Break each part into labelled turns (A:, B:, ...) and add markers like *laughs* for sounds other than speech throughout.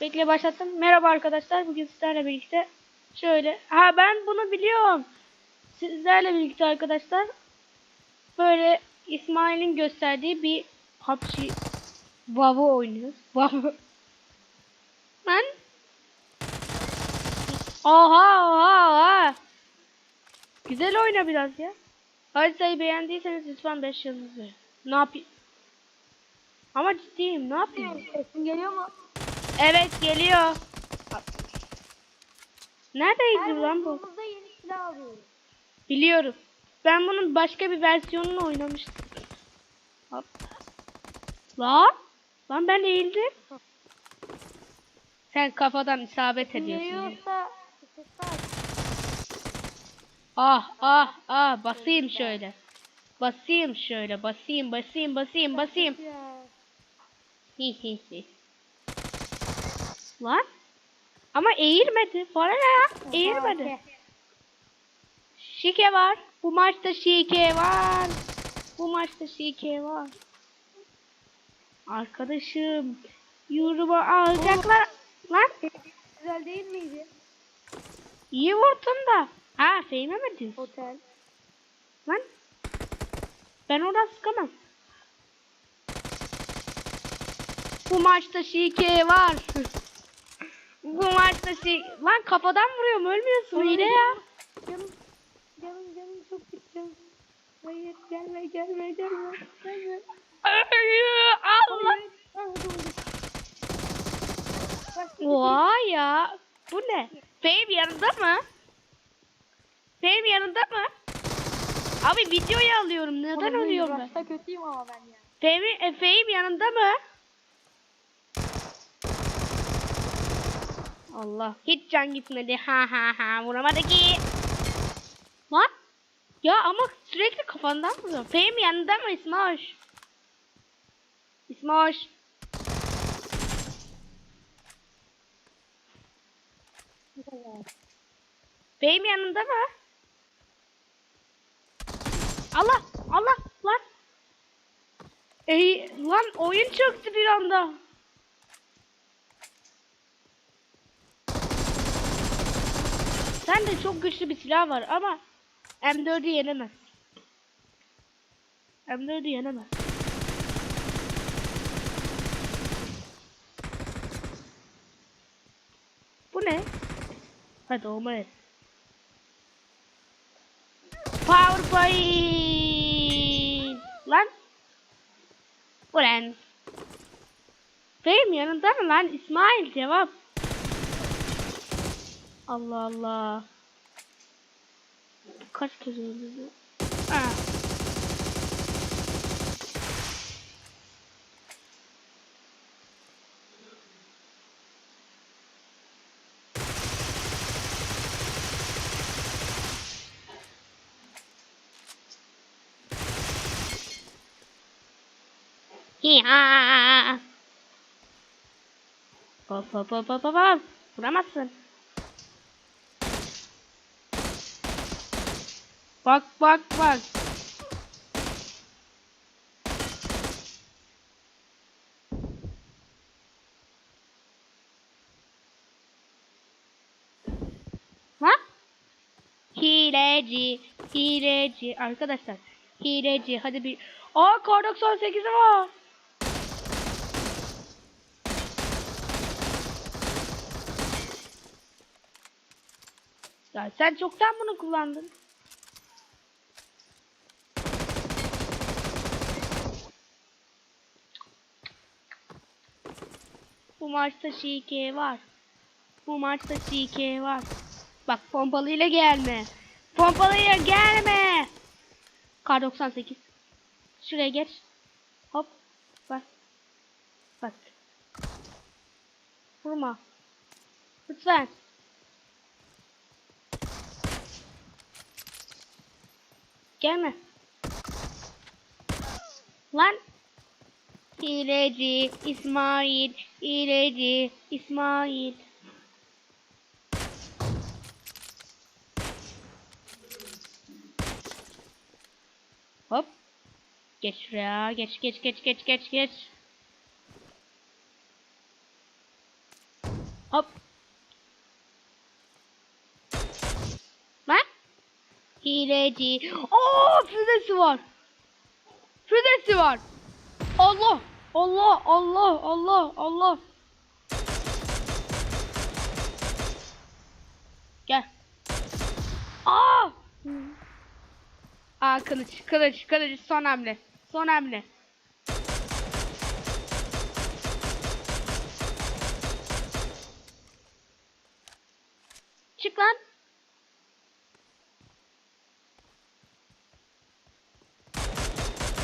A: Bekle başlattım. Merhaba arkadaşlar. Bugün sizlerle birlikte şöyle. Ha ben bunu biliyorum. Sizlerle birlikte arkadaşlar böyle İsmail'in gösterdiği bir PUBG Vavo oynuyoruz. Vavo. Ben Oha oha oha. Güzel oyna biraz ya. Haritayı beğendiyseniz lütfen 5 yıldız verin. Ne yapayım? Ama ciddiyim. Ne yapayım?
B: Sesin geliyor mu?
A: Evet geliyor. Neredeydi lan bu?
B: vurduğumuzda yeni silah alıyoruz.
A: Biliyorum. Ben bunun başka bir versiyonunu oynamıştım. Hop. Lan. Lan ben eğildim. Sen kafadan isabet ediyorsun. Ah ah ah basayım şöyle. Basayım şöyle basayım basayım basayım basayım. Hi hi hi. Lan. Ama eğilmedi. Bana ne ya? Eğilmedi. Şike var. Bu maçta şike var. Bu maçta şike var. Arkadaşım. Yorumu alacaklar. Lan
B: Güzel değil miydi?
A: iyi vurdun da. Ha Fehmi mi?
B: Otel.
A: Lan. Ben oradan sıkamam. Bu maçta şike var. Bu maçta şike... Lan kafadan vuruyorum ölmüyorsun hile ya.
B: Canım, canım, canım çok canım. Hayır gelme gelme gelme. Gelme.
A: Allah.
B: Ah, bir
A: Vay ya. Bu ne? Fame yanında mı? Fame yanında mı? Abi videoyu alıyorum. Neden alıyorum ben?
B: Başta kötüyüm ama ben ya.
A: Fame, e, Fame yanında mı? Allah. Hiç can gitmedi. Ha ha ha. Vuramadı ki. Lan. Ya ama sürekli kafandan vuruyor. Fame yanında mı İsmaş? İsmaş. Fame yanında mı? Allah. Allah. Lan. Ey, lan oyun çöktü bir anda. Sen de çok güçlü bir silah var ama M4'ü yenemez. M4'ü yenemez. Bu ne? Hadi olmaz. PowerPoint. Lan. Ulan. Benim yanında mı lan? İsmail cevap. Allah Allah. Kaç kez öldürdü? Hiha. Hop hop hop hop hop hop. Vuramazsın. Bak bak bak. Ha? Hileci, hileci. Arkadaşlar, hileci. Hadi bir... Aa, kar 98'i var. Ya sen çoktan bunu kullandın. Maçta şike var. Bu maçta şike var. Bak pompalıyla gelme. Pompalıyla gelme. Kar 98. Şuraya geç. Hop. Bak. Bak. Vurma. Lütfen. Gelme. Lan. Hileci İsmail. Hileci İsmail. Hop. Geç şuraya. Geç geç geç geç geç geç. Hop. Lan. Hileci. Oo füzesi var. Füzesi var. Allah. Allah. Allah. Allah. Allah. Gel. Aa! Aa kılıç, kılıç, kılıç son hamle. Son hamle. Çık lan.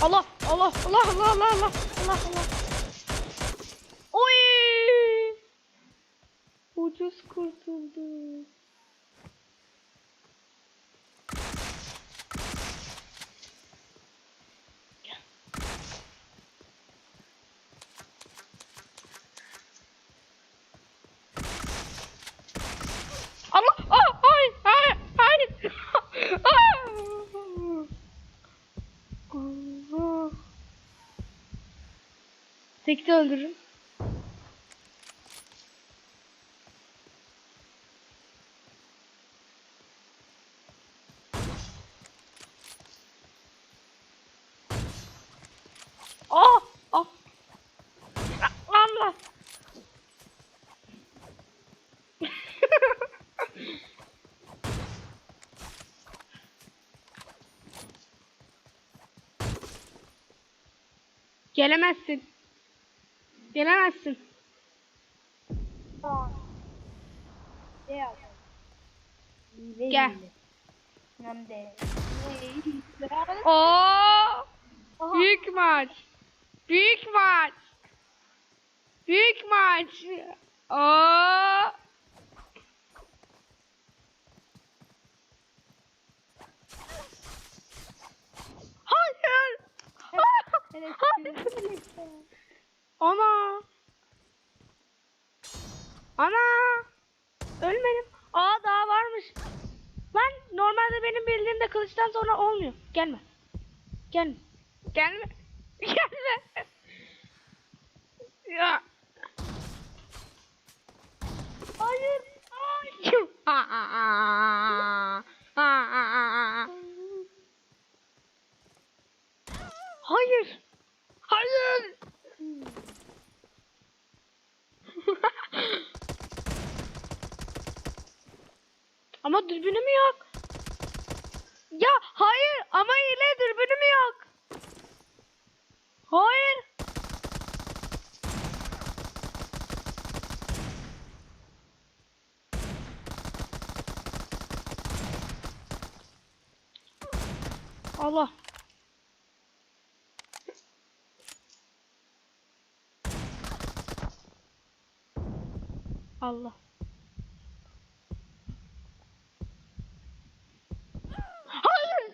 A: Allah, Allah, Allah, Allah, Allah, Allah, Allah, Allah. Oy! Ucuz kurtuldu. Allah! Ah, hayır, hayır, hayır. Ah! Allah. Sekti öldürün. Ah! Ah! Allah! Gelemezsin. Gelemezsin. Gel. Oo! Büyük maç. Büyük maç. Büyük maç. Oo! Hayır. Hayır. Ana. Ana. Ölmedim. Aa daha varmış. Lan normalde benim bildiğimde kılıçtan sonra olmuyor. Gelme. Gelme. Gelme. *laughs* Gelme. Ya.
B: Hayır.
A: Hayır. *laughs* Hayır. Ama dürbünüm yok. Ya hayır ama yine dürbünüm yok. Hayır. Allah. Allah. Hayır.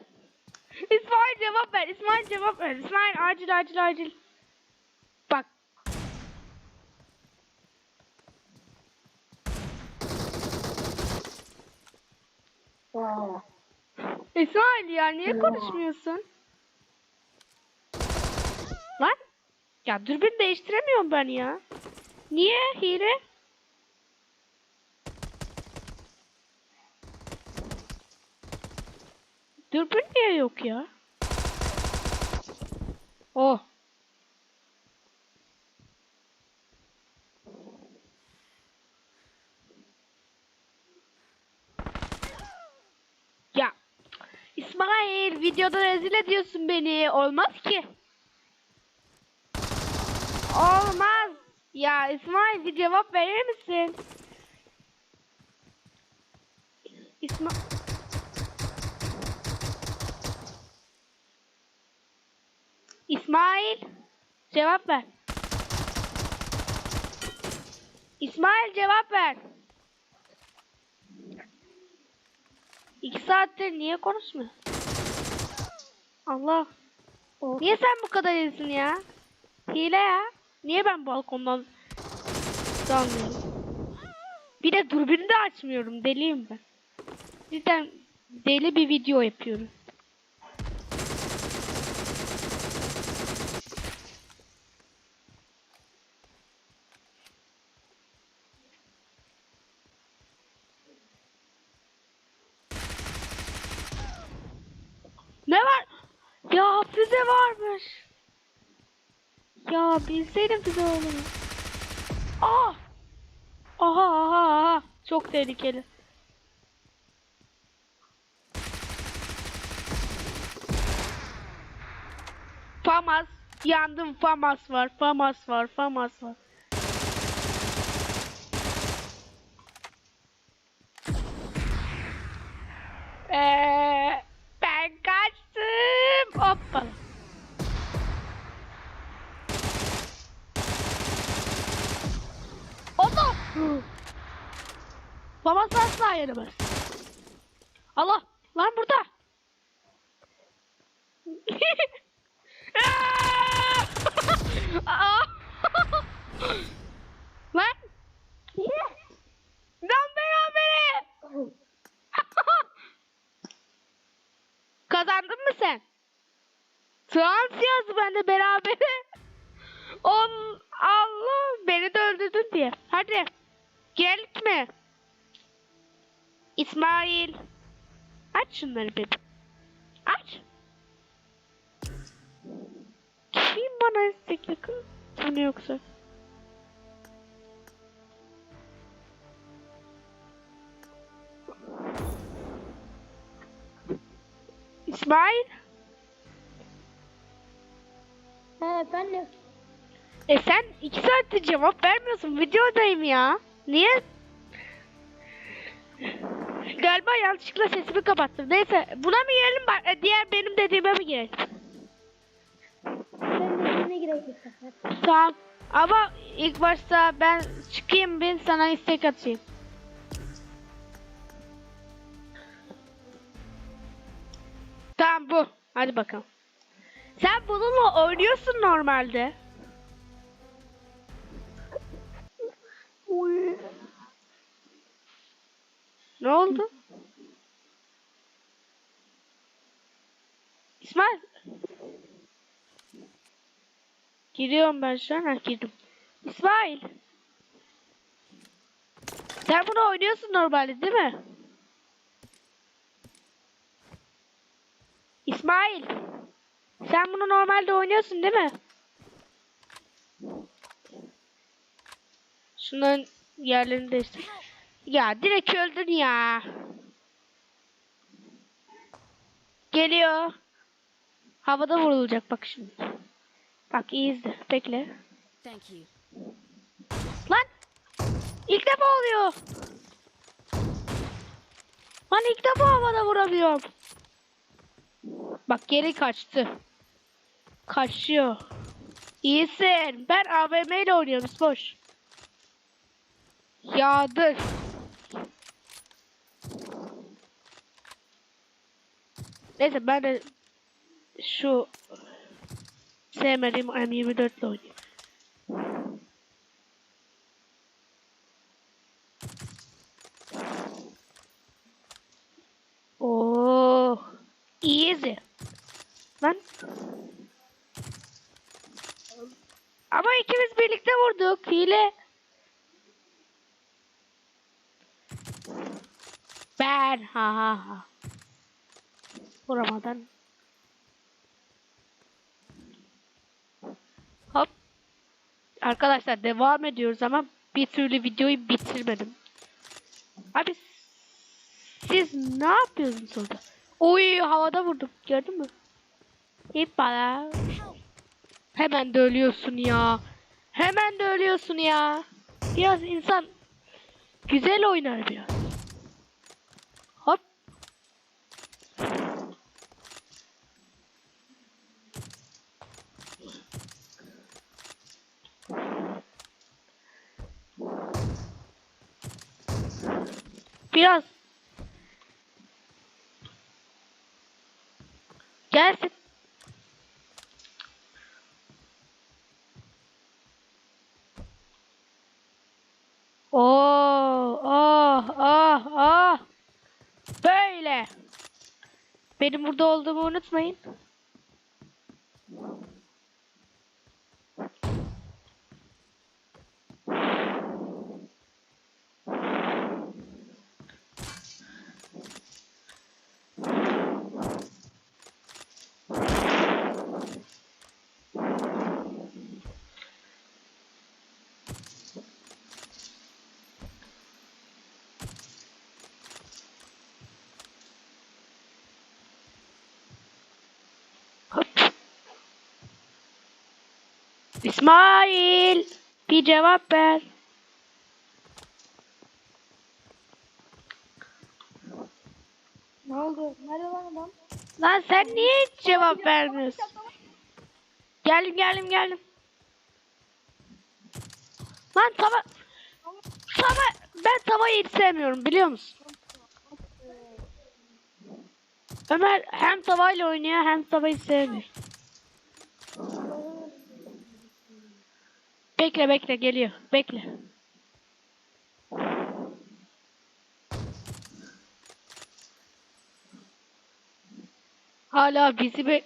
A: İsmail cevap ver. İsmail cevap ver. İsmail acil acil acil. Bak. İsmail ya niye konuşmuyorsun? Lan. Ya dürbün değiştiremiyorum ben ya. Niye hile? Dürbün niye yok ya? Oh. Ya İsmail videoda rezil ediyorsun beni. Olmaz ki. Olmaz. Ya İsmail bir cevap verir misin? İsmail İsmail cevap ver. İsmail cevap ver. İki saattir niye konuşmuyor? Allah. Niye sen bu kadar iyisin ya? Hile ya. Niye ben balkondan dalmıyorum? Bir de dürbünü de açmıyorum. Deliyim ben. Cidden deli bir video yapıyorum. varmış. Ya bilseydim bize oğlum. Aa! Aha aha aha. Çok tehlikeli. Famas. Yandım Famas var. Famas var. Famas var. Ee, ben kaçtım. Hoppa. Allah. Yenemez. Allah. Lan burada. *laughs* Lan! Lan berabere! *laughs* Kazandın mı sen? Trans yazdı bende berabere. On Allah beni de öldürdün diye. Hadi. Gel gitme. İsmail. Aç şunları bebeğim. Aç. Kim bana istek yakın? Sana yoksa. İsmail.
B: He efendim.
A: E sen iki saattir cevap vermiyorsun. Videodayım ya. Niye? Galiba yanlışlıkla sesimi kapattım. Neyse buna mı girelim? ba- e, Diğer benim dediğime mi girelim?
B: Sen de içine gireceksin.
A: Tamam. Ama ilk başta ben çıkayım bir sana istek atayım. Tamam bu. Hadi bakalım. Sen bununla oynuyorsun normalde. Ne oldu? İsmail. Giriyorum ben şu an. Ha, girdim. İsmail. Sen bunu oynuyorsun normalde değil mi? İsmail. Sen bunu normalde oynuyorsun değil mi? Şunların yerlerini değiştir. Ya direkt öldün ya. Geliyor. Havada vurulacak bak şimdi. Bak iyi izle. Bekle.
C: Thank you.
A: Lan! İlk defa oluyor. Lan ilk defa havada vuramıyorum. Bak geri kaçtı. Kaçıyor. İyisin. Ben AVM ile oynuyorum. Boş. Yağdır. Neyse ben de şu sevmediğim M24 ile oynayayım. Oo, easy. Lan. Ama ikimiz birlikte vurduk. Hile. Ben ha ha ha. Vuramadan. Hop. Arkadaşlar devam ediyoruz ama bir türlü videoyu bitirmedim. Abi siz ne yapıyorsunuz orada? Oy havada vurdum. Gördün mü? İp bana. Hemen de ölüyorsun ya. Hemen de ölüyorsun ya. Biraz insan güzel oynar biraz. Biraz gelsin. Oh, oh, oh. Böyle. Benim burada olduğumu unutmayın. İsmail bir cevap ver.
B: Ne oldu? Nerede lan adam?
A: Lan sen niye hiç cevap vermiyorsun? Geldim geldim geldim. Lan tava... Tava... Ben tavayı hiç sevmiyorum biliyor musun? Ömer hem tavayla oynuyor hem tavayı sevmiyor. Bekle bekle geliyor. Bekle. Hala bizi be...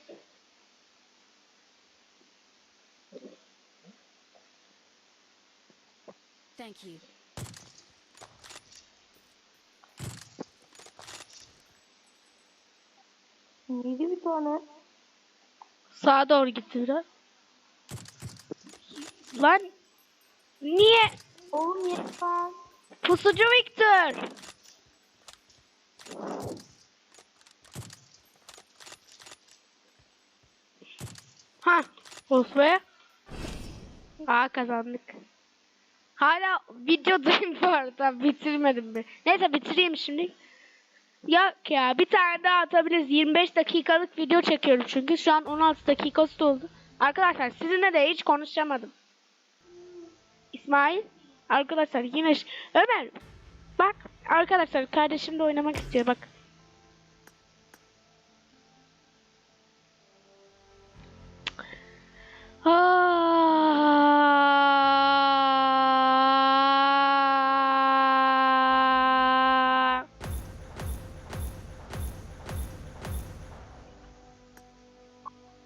C: Thank you.
B: Neydi bir tane?
A: Sağa doğru gitti biraz. Lan niye?
B: Oğlum yetmez.
A: Pusucu Victor. Ha, of be. Aa kazandık. Hala videodayım bu arada. Bitirmedim mi? Neyse bitireyim şimdi. Yok ya bir tane daha atabiliriz. 25 dakikalık video çekiyorum çünkü şu an 16 dakikası doldu. Arkadaşlar sizinle de hiç konuşamadım. İsmail. Arkadaşlar yine Ömer. Bak arkadaşlar kardeşim de oynamak istiyor bak.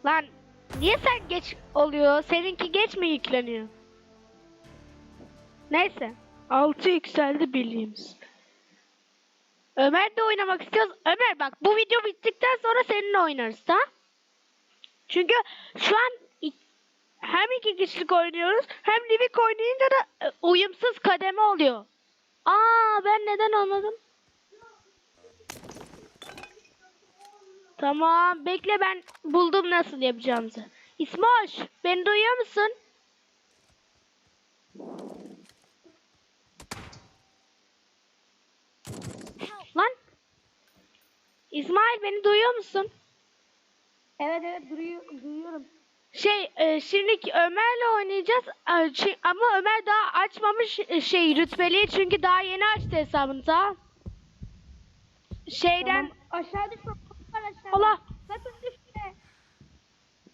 A: Lan niye sen geç oluyor? Seninki geç mi yükleniyor? Neyse. 6 yükseldi bildiğimiz. Ömer de oynamak istiyoruz. Ömer bak bu video bittikten sonra seninle oynarız ha? Çünkü şu an hem iki kişilik oynuyoruz hem Livik oynayınca da e, uyumsuz kademe oluyor. Aa ben neden anladım? Tamam bekle ben buldum nasıl yapacağımızı. İsmaş beni duyuyor musun? Lan. İsmail beni duyuyor musun?
B: Evet evet duyuyorum.
A: Şey e, şimdi Ömer'le oynayacağız E, ama Ömer daha açmamış e, şey rütbeliği çünkü daha yeni açtı hesabını tamam. Şeyden
B: Tamam. Aşağı düşme. Aşağı.
A: Allah
B: Sakın düşme.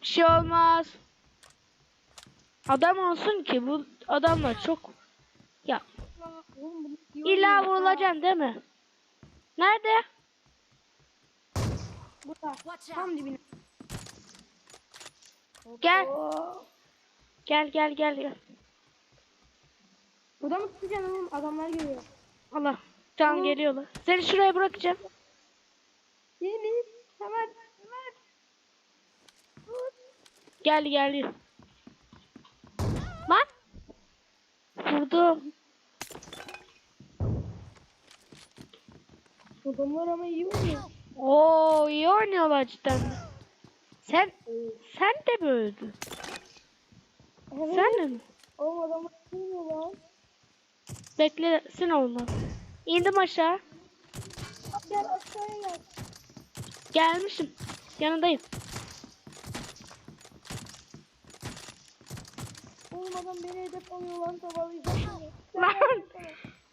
A: bir şey olmaz. Adam olsun ki bu adamlar çok ya illa vurulacaksın değil mi? Nerede?
B: Burada. Tam dibine.
A: Gel gel gel gel. gel.
B: Burada mı tutacaksın oğlum? Adamlar geliyor.
A: Allah can geliyorlar. Seni şuraya bırakacağım.
B: Deniz. Hemen. Hemen. Dur.
A: Gel gel. Lan. Vurdum.
B: Adamlar ama iyi oynuyor.
A: Oo iyi oynuyorlar cidden. de. Sen sen de mi öldün?
B: Evet.
A: Sen de mi?
B: Oğlum adamlar lan.
A: Beklesin olmaz. İndim aşağı.
B: Gel aşağıya gel.
A: Gelmişim. Yanındayım.
B: Oğlum adam beni hedef alıyor lan tavalayacak. *laughs*
A: Lan.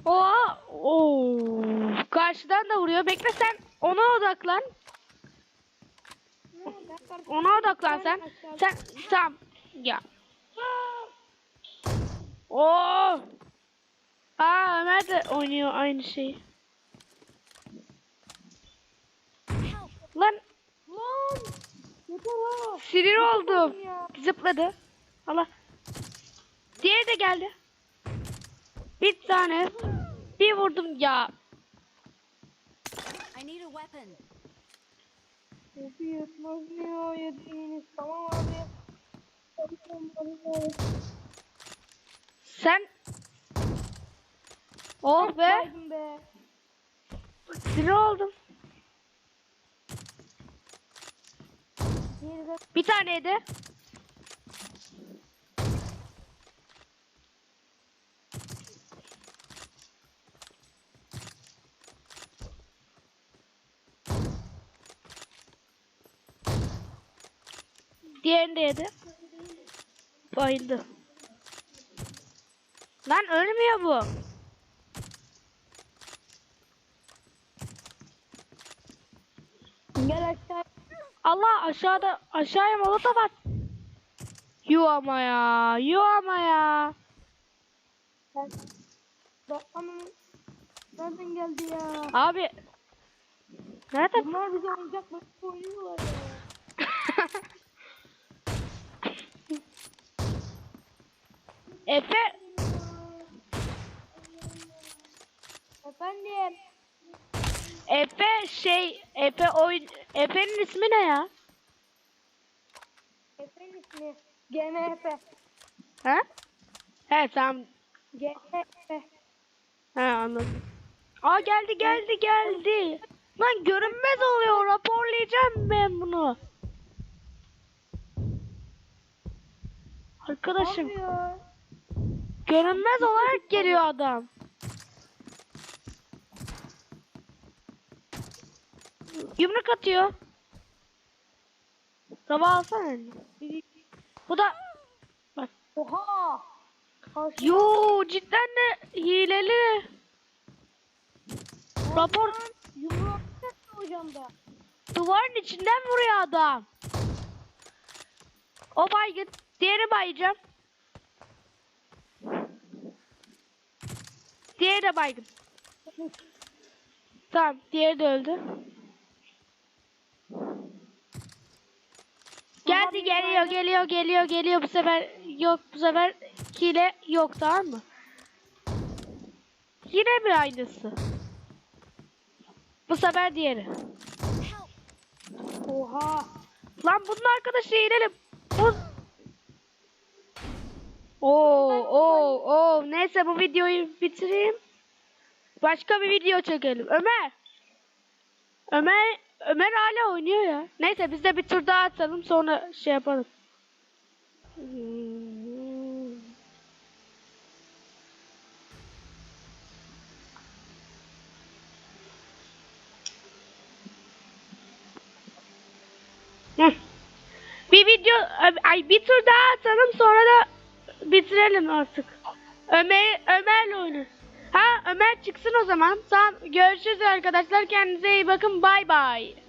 A: Oha. Oo. Karşıdan da vuruyor. Bekle sen ona odaklan. Ona odaklan sen. Sen tamam. Ya. Oo. Aa Ömer de oynuyor aynı şeyi. Lan
B: Lan!
A: Sinir oldum. Zıpladı. Allah. Diğeri de geldi. Bir tane. Bir vurdum ya.
C: I need a weapon.
B: Nasıl yetmez mi ya yediğiniz? Tamam abi. Tamam abi.
A: Sen Oh be.
B: Be.
A: Sinir oldum. Bir taneydi. Yedi. Bayıldı. Lan ölmüyor bu.
B: Gel aşağı.
A: Allah aşağıda aşağıya molotof at. Yu ama ya. Yu ama ya.
B: Nereden geldi ya?
A: Abi. Nerede?
B: Bunlar bize oyuncakla oynuyorlar ya. *laughs*
A: Efe.
B: Efendim.
A: Efe şey. Efe oyun. Efe'nin ismi ne ya?
B: Efe'nin ismi. GMF.
A: Ha? He tamam.
B: GMF.
A: He anladım. Aa geldi geldi geldi. Lan görünmez oluyor. Raporlayacağım ben bunu. Arkadaşım
B: Yapıyor.
A: Görünmez olarak geliyor adam. Yumruk atıyor. Sabah alsana elini. Bu da bak.
B: Oha. Karşı-
A: Yo cidden de hileli. Rapor
B: Yumruğu atacak hocam da.
A: duvarın içinden vuruyor adam. O baygın. Diğeri bayacağım. Diğeri de baygın. Tamam diğeri de öldü. Geldi geliyor geliyor geliyor geliyor bu sefer yok bu sefer hile yok tamam mı? Yine mi aynısı? Bu sefer diğeri.
B: Oha.
A: Lan bunun arkadaşı hileli. Bu... Oo, oo, oo. Neyse bu videoyu bitireyim. Başka bir video çekelim. Ömer. Ömer Ömer hala oynuyor ya. Neyse biz de bir tur daha atalım sonra şey yapalım. Bir video ay bir tur daha atalım sonra da bitirelim artık. Ömer Ömer'le oynarız. Ha Ömer çıksın o zaman. Tamam görüşürüz arkadaşlar. Kendinize iyi bakın. Bay bay.